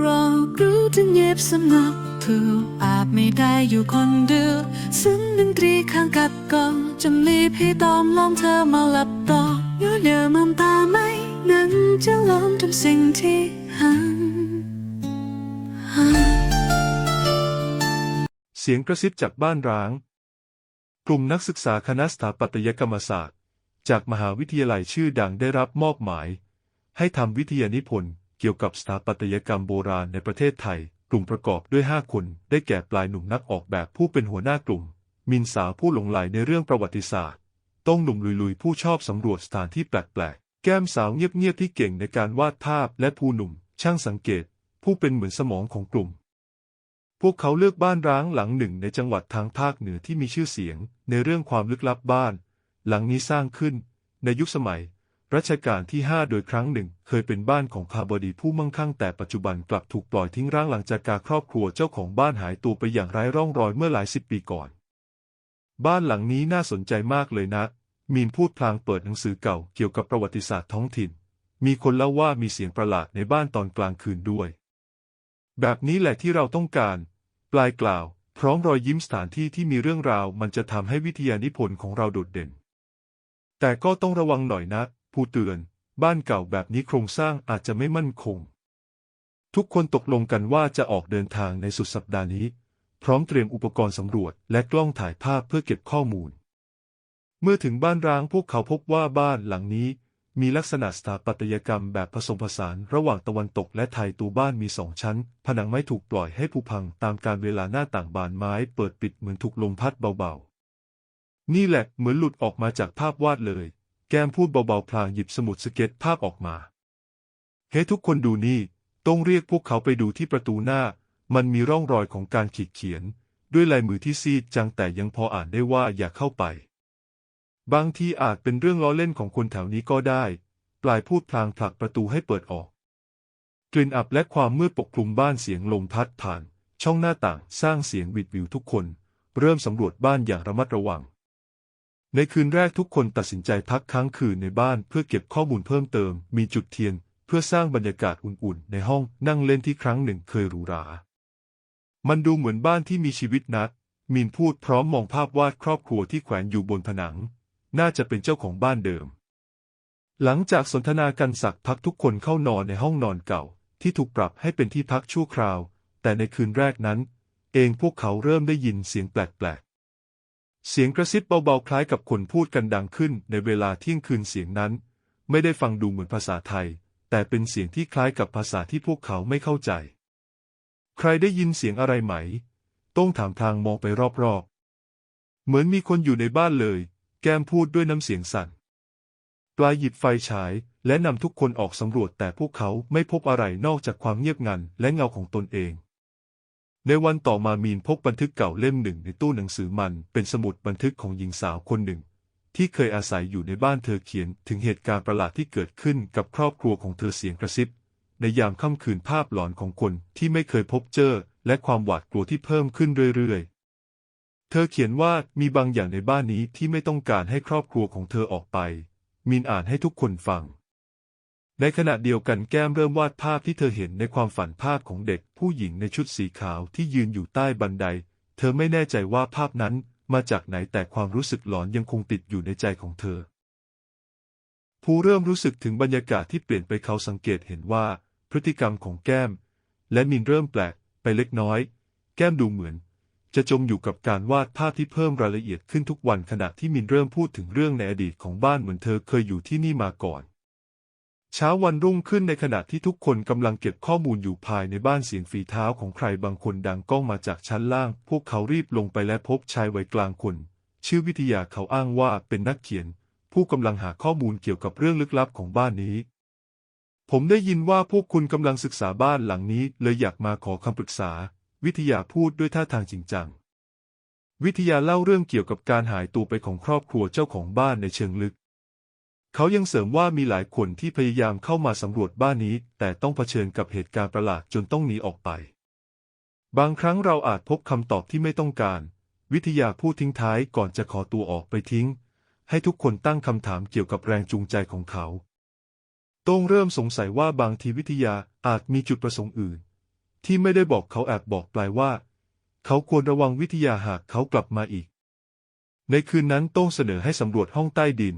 เรารู้ถึงเย็บสำนักถูกอาจไม่ได้อยู่คนเดียวซึ่งดนตรีข้างกัดกองจำลีพี่ตอมลองเธอมาหลับต่อเยอะเยอมองตาไหมนั้นจะลองทำสิ่งที่หันหันเสียงกระซิบจากบ้านร้าง กลุ่มนักศึกษาคณะสถาปัตยกรรมศาสตร์ จากมหาวิทยาลัยชื่อดังได้รับมอบหมาย ให้ทำวิทยานิพนธ์ เกี่ยวกับสถาปัตยกรรมโบราณในประเทศไทย กลุ่มประกอบด้วย 5 คน ได้แก่ปลายหนุ่มนักออกแบบผู้เป็นหัวหน้ากลุ่ม มินสาวผู้หลงไหลในเรื่องประวัติศาสตร์ ต้องหนุ่มลุยๆ ผู้ชอบสำรวจสถานที่แปลกๆ แก้มสาวเงียบๆที่เก่งในการวาดภาพและผู้หนุ่ม ช่างสังเกต ผู้เป็นเหมือนสมองของกลุ่มพวกเขาเลือกบ้านร้างหลังหนึ่งในจังหวัดทางภาคเหนือที่มีชื่อเสียง ในเรื่องความลึกลับบ้าน หลังนี้สร้างขึ้น ในยุคสมัย รัชกาลที่ 5 โดยครั้งหนึ่ง เคยเป็นบ้านของข้าบดีผู้มั่งคั่งแต่ปัจจุบันกลับถูกปล่อยทิ้งร้างหลังจากการครอบครัวเจ้าของบ้านหายตัวไปอย่างไร้ร่องรอยเมื่อหลายสิบปีก่อน บ้านหลังนี้น่าสนใจมากเลยนะ มีนพูดพลางเปิดหนังสือเก่าเกี่ยวกับประวัติศาสตร์ท้องถิ่น มีคนเล่าว่ามีเสียงประหลาดในบ้านตอนกลางคืนด้วย แบบนี้แหละที่เราต้องการ ปลายกล่าว พร้อมรอยยิ้มสถานที่ที่มีเรื่องราว มันจะทำให้วิทยานิพนธ์ของเราโดดเด่น แต่ก็ต้องระวังหน่อยนะ ผู้เตือน บ้านเก่าแบบนี้โครงสร้างอาจจะไม่มั่นคง ทุกคนตกลงกันว่าจะออกเดินทางในสุดสัปดาห์นี้ พร้อมเตรียมอุปกรณ์สำรวจและกล้องถ่ายภาพเพื่อเก็บข้อมูล เมื่อถึงบ้านร้างพวกเขาพบว่าบ้านหลังนี้ มีลักษณะสถาปัตยกรรมแบบผสมผสานระหว่างตะวันตกและไทยตัวบ้านมีสองชั้น ผนังไม้ถูกปล่อยให้ผุพังตามการเวลาหน้าต่างบานไม้ เปิดปิดเหมือนถูกลมพัดเบาๆนี่แหละเหมือนหลุดออกมาจากภาพวาดเลย แก้มพูดเบาๆพลางหยิบสมุดสเก็ตภาพออกมา เฮ้ทุกคนดูนี่ ต้องเรียกพวกเขาไปดูที่ประตูหน้า มันมีร่องรอยของการขีดเขียน ด้วยลายมือที่ซีดจังแต่ยังพออ่านได้ว่าอย่าเข้าไป บางทีอาจเป็นเรื่องล้อเล่นของคนแถวนี้ก็ได้ ปลายพูดพลางผลักประตูให้เปิดออก กลิ่นอับและความมืดปกคลุมบ้านเสียงลมพัดผ่าน ช่องหน้าต่างสร้างเสียงวิดวิวทุกคน เริ่มสำรวจบ้านอย่างระมัดระวัง ในคืนแรกทุกคนตัดสินใจพักค้างคืนในบ้านเพื่อเก็บข้อมูลเพิ่มเติม มีจุดเทียน เพื่อสร้างบรรยากาศอุ่นๆ ในห้องนั่งเล่นที่ครั้งหนึ่งเคยหรูหรา มันดูเหมือนบ้านที่มีชีวิตนัก มีนพูดพร้อมมองภาพวาดครอบครัวที่แขวนอยู่บนผนัง น่าจะเป็นเจ้าของบ้านเดิม หลังจากสนทนากันสักพักทุกคนเข้านอนในห้องนอนเก่า ที่ถูกปรับให้เป็นที่พักชั่วคราว แต่ในคืนแรกนั้น เองพวกเขาเริ่มได้ยินเสียงแปลก เสียงกระซิบเบาๆ คล้ายกับคนพูดกันดังขึ้นในเวลาเที่ยงคืนเสียงนั้น ไม่ได้ฟังดูเหมือนภาษาไทย แต่เป็นเสียงที่คล้ายกับภาษาที่พวกเขาไม่เข้าใจ ใครได้ยินเสียงอะไรไหม ต้องถามทางมองไปรอบๆ เหมือนมีคนอยู่ในบ้านเลย แก้มพูดด้วยน้ำเสียงสั่น ปลายหยิบไฟฉายและนำทุกคนออกสำรวจแต่พวกเขาไม่พบอะไรนอกจากความเงียบงันและเงาของตนเอง ในวันต่อมามีนพบบันทึกเก่าเล่มหนึ่งในตู้หนังสือมัน เป็นสมุดบันทึกของหญิงสาวคนหนึ่ง ที่เคยอาศัยอยู่ในบ้านเธอเขียนถึงเหตุการณ์ประหลาดที่เกิดขึ้นกับครอบครัวของเธอเสียงกระซิบ ในยามค่ำคืนภาพหลอนของคนที่ไม่เคยพบเจอ และความหวาดกลัวที่เพิ่มขึ้นเรื่อยๆ เธอเขียนว่ามีบางอย่างในบ้านนี้ที่ไม่ต้องการให้ครอบครัวของเธอออกไป มีนอ่านให้ทุกคนฟัง ในขณะเดียวกันแก้มเริ่มวาดภาพที่เธอเห็นในความฝันภาพของเด็กผู้หญิงในชุดสีขาวที่ยืนอยู่ใต้บันได เธอไม่แน่ใจว่าภาพนั้นมาจากไหนแต่ความรู้สึกหลอนยังคงติดอยู่ในใจของเธอ ผู้เริ่มรู้สึกถึงบรรยากาศที่เปลี่ยนไปเขาสังเกตเห็นว่า พฤติกรรมของแก้ม และมินเริ่มแปลกไปเล็กน้อย แก้มดูเหมือน จะจมอยู่กับการวาดภาพที่เพิ่มรายละเอียดขึ้นทุกวันขณะที่มินเริ่มพูดถึงเรื่องในอดีตของบ้านเหมือนเธอเคยอยู่ที่นี่มาก่อน เช้าวันรุ่งขึ้นในขณะที่ทุกคนกำลังเก็บข้อมูลอยู่ภายในบ้านเสียงฝีเท้าของใครบางคนดังก้องมาจากชั้นล่าง พวกเขารีบลงไปและพบชายวัยกลางคน ชื่อวิทยาเขาอ้างว่าเป็นนักเขียน ผู้กำลังหาข้อมูลเกี่ยวกับเรื่องลึกลับของบ้านนี้ ผมได้ยินว่าพวกคุณกำลังศึกษาบ้านหลังนี้เลยอยากมาขอคำปรึกษา วิทยาพูดด้วยท่าทางจริงจัง วิทยาเล่าเรื่องเกี่ยวกับการหายตัวไปของครอบครัวเจ้าของบ้านในเชิงลึก เขายังเสริมว่ามีหลายคนที่พยายามเข้ามาสำรวจบ้านนี้ แต่ต้องเผชิญกับเหตุการณ์ประหลาดจนต้องหนีออกไป บางครั้งเราอาจพบคำตอบที่ไม่ต้องการ วิทยาพูดทิ้งท้ายก่อนจะขอตัวออกไปทิ้ง ให้ทุกคนตั้งคำถามเกี่ยวกับแรงจูงใจของเขา โต้งเริ่มสงสัยว่าบางทีวิทยาอาจมีจุดประสงค์อื่น ที่ไม่ได้บอกเขาแอบบอกปลายว่า เขาควรระวังวิทยาหากเขากลับมาอีก ในคืนนั้นโต้งเสนอให้สำรวจห้องใต้ดิน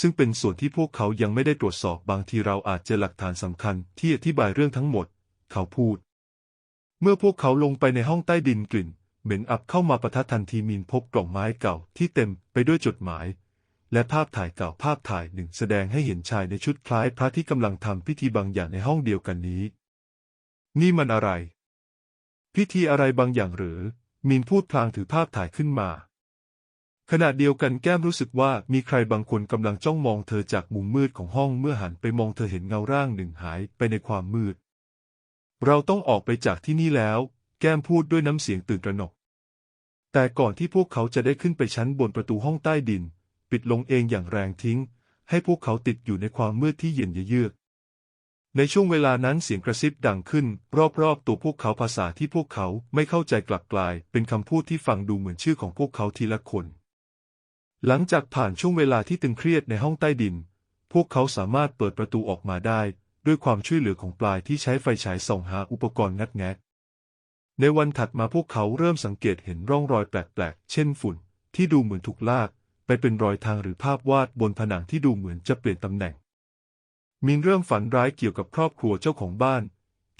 ซึ่งเป็นส่วนที่พวกเขายังไม่ได้ตรวจสอบบางทีเราอาจเจอหลักฐานสำคัญที่อธิบายเรื่องทั้งหมด เขาพูด เมื่อพวกเขาลงไปในห้องใต้ดินกลิ่น เหม็นอับเข้ามาประทัดทันทีมีนพบกล่องไม้เก่าที่เต็มไปด้วยจดหมาย และภาพถ่ายเก่าภาพถ่ายหนึ่งแสดงให้เห็นชายในชุดคล้ายพระที่กำลังทำพิธีบางอย่างในห้องเดียวกันนี้ นี่มันอะไร พิธีอะไรบางอย่างหรือมีนพูดพลางถือภาพถ่ายขึ้นมา ขณะเดียวกันแก้มรู้สึกว่ามีใครบางคนกำลังจ้องมองเธอจากมุมมืดของห้องเมื่อหันไปมองเธอเห็นเงาร่างหนึ่งหายไปในความมืด เราต้องออกไปจากที่นี่แล้ว แก้มพูดด้วยน้ำเสียงตื่นตระหนก แต่ก่อนที่พวกเขาจะได้ขึ้นไปชั้นบนประตูห้องใต้ดิน ปิดลงเองอย่างแรงทิ้ง ให้พวกเขาติดอยู่ในความมืดที่เย็นเยือกในช่วงเวลานั้นเสียงกระซิบดังขึ้น รอบๆ ตัวพวกเขาภาษาที่พวกเขาไม่เข้าใจกลับกลาย เป็นคำพูดที่ฟังดูเหมือนชื่อของพวกเขาทีละคน หลังจากผ่านช่วงเวลาที่ตึงเครียดในห้องใต้ดิน พวกเขาสามารถเปิดประตูออกมาได้ ด้วยความช่วยเหลือของปลายที่ใช้ไฟฉายส่องหาอุปกรณ์งัดแงะในวันถัดมาพวกเขาเริ่มสังเกตเห็นร่องรอยแปลกๆ เช่นฝุ่น ที่ดูเหมือนถูกลาก ไปเป็นรอยทางหรือภาพวาดบนผนังที่ดูเหมือนจะเปลี่ยนตำแหน่งมินเริ่มฝันร้ายเกี่ยวกับครอบครัวเจ้าของบ้าน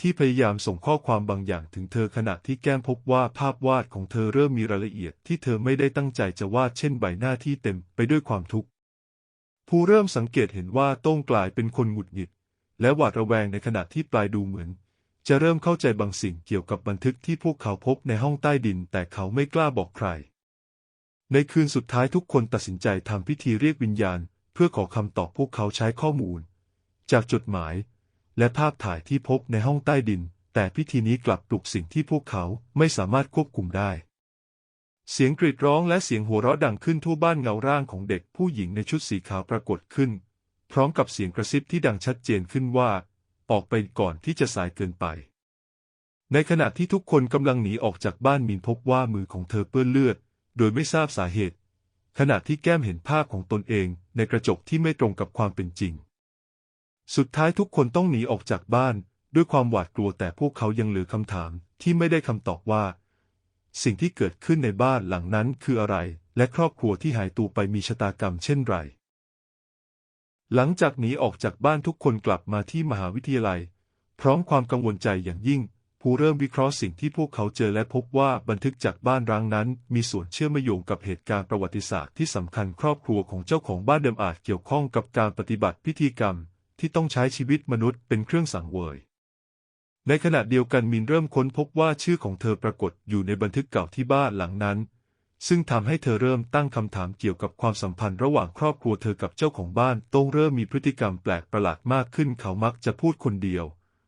ที่พยายามส่งข้อความบางอย่างถึงเธอขณะที่แก้มพบว่าภาพวาดของเธอเริ่มมีรายละเอียดที่เธอไม่ได้ตั้งใจจะวาดเช่นใบหน้าที่เต็มไปด้วยความทุกข์ผู้เริ่มสังเกตเห็นว่าโต้งกลายเป็นคนหงุดหงิด และหวาดระแวงในขณะที่ปลายดูเหมือน จะเริ่มเข้าใจบางสิ่งเกี่ยวกับบันทึกที่พวกเขาพบในห้องใต้ดิน แต่เขาไม่กล้าบอกใคร ในคืนสุดท้ายทุกคนตัดสินใจทำพิธีเรียกวิญญาณ เพื่อขอคำตอบพวกเขาใช้ข้อมูล จากจดหมาย และภาพถ่ายที่พบในห้องใต้ดิน แต่พิธีนี้กลับปลุกสิ่งที่พวกเขาไม่สามารถควบคุมได้ เสียงกรีดร้องและเสียงหัวเราะดังขึ้นทั่วบ้านเงาร่างของเด็กผู้หญิงในชุดสีขาวปรากฏขึ้น พร้อมกับเสียงกระซิบที่ดังชัดเจนขึ้นว่า ออกไปก่อนที่จะสายเกินไป ในขณะที่ทุกคนกำลังหนีออกจากบ้านมีนพบว่ามือของเธอเปื้อนเลือด โดยไม่ทราบสาเหตุ ขณะที่แก้มเห็นภาพของตนเองในกระจกที่ไม่ตรงกับความเป็นจริง สุดท้ายทุกคนต้องหนีออกจากบ้าน ด้วยความหวาดกลัวแต่พวกเขายังเหลือคำถามที่ไม่ได้คำตอบว่า สิ่งที่เกิดขึ้นในบ้านหลังนั้นคืออะไร และครอบครัวที่หายตัวไปมีชะตากรรมเช่นไร หลังจากหนีออกจากบ้านทุกคนกลับมาที่มหาวิทยาลัย พร้อมความกังวลใจอย่างยิ่ง ผู้เริ่มวิเคราะห์สิ่งที่พวกเขาเจอและพบว่าบันทึกจากบ้านร้างนั้น มีส่วนเชื่อมโยงกับเหตุการณ์ประวัติศาสตร์ที่สำคัญครอบครัวของเจ้าของบ้านเดิมอาจเกี่ยวข้องกับการปฏิบัติพิธีกรรม ที่ต้องใช้ชีวิตมนุษย์เป็นเครื่องสังเวย ในขณะเดียวกันมินเริ่มค้นพบว่าชื่อของเธอปรากฏอยู่ในบันทึกเก่าที่บ้านหลังนั้น ซึ่งทำให้เธอเริ่มตั้งคำถามเกี่ยวกับความสัมพันธ์ระหว่างครอบครัวเธอกับเจ้าของบ้านต้องเริ่มมีพฤติกรรมแปลกประหลาดมากขึ้นเขามักจะพูดคนเดียว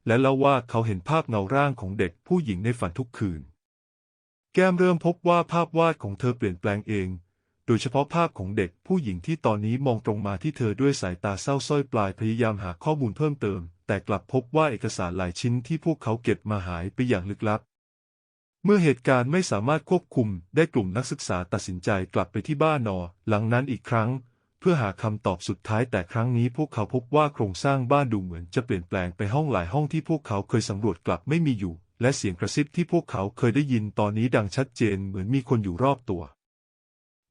และเล่าว่าเขาเห็นภาพเงาร่างของเด็กผู้หญิงในฝันทุกคืน แก้มเริ่มพบว่าภาพวาดของเธอเปลี่ยนแปลงเอง โดยเฉพาะภาพของเด็กผู้หญิงที่ตอนนี้มองตรงมาที่เธอด้วยสายตาเศร้าส้อยปลายพยายามหาข้อมูลเพิ่มเติม แต่กลับพบว่าเอกสารหลายชิ้นที่พวกเขาเก็บมาหายไปอย่างลึกลับ เมื่อเหตุการณ์ไม่สามารถควบคุมได้กลุ่มนักศึกษาตัดสินใจกลับไปที่บ้านนอ หลังนั้นอีกครั้ง เพื่อหาคำตอบสุดท้ายแต่ครั้งนี้พวกเขาพบว่าโครงสร้างบ้านดูเหมือนจะเปลี่ยนแปลงไปห้องหลายห้องที่พวกเขาเคยสำรวจกลับไม่มีอยู่ และเสียงกระซิบที่พวกเขาเคยได้ยินตอนนี้ดังชัดเจนเหมือนมีคนอยู่รอบตัว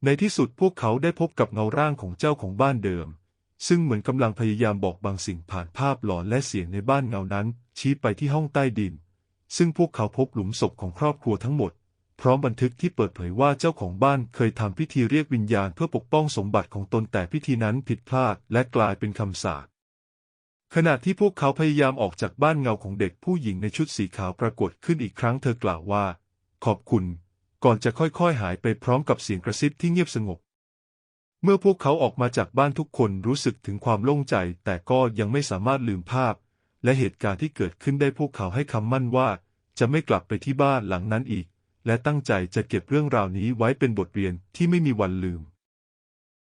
ในที่สุดพวกเขาได้พบกับเงาร่างของเจ้าของบ้านเดิม ซึ่งเหมือนกำลังพยายามบอกบางสิ่งผ่านภาพหลอนและเสียงในบ้านเงานั้น ชี้ไปที่ห้องใต้ดิน ซึ่งพวกเขาพบหลุมศพของครอบครัวทั้งหมด พร้อมบันทึกที่เปิดเผยว่าเจ้าของบ้านเคยทำพิธีเรียกวิญญาณเพื่อปกป้องสมบัติของตนแต่พิธีนั้นผิดพลาดและกลายเป็นคำสาปขณะที่พวกเขาพยายามออกจากบ้านเงาของเด็กผู้หญิงในชุดสีขาวปรากฏขึ้นอีกครั้งเธอกล่าวว่า ขอบคุณ ก่อนจะค่อยๆหายไปพร้อมกับเสียงกระซิบที่เงียบสงบ เมื่อพวกเขาออกมาจากบ้านทุกคนรู้สึกถึงความโล่งใจ แต่ก็ยังไม่สามารถลืมภาพ และเหตุการณ์ที่เกิดขึ้นได้พวกเขาให้คำมั่นว่า จะไม่กลับไปที่บ้านหลังนั้นอีก และตั้งใจจะเก็บเรื่องราวนี้ไว้เป็นบทเรียนที่ไม่มีวันลืม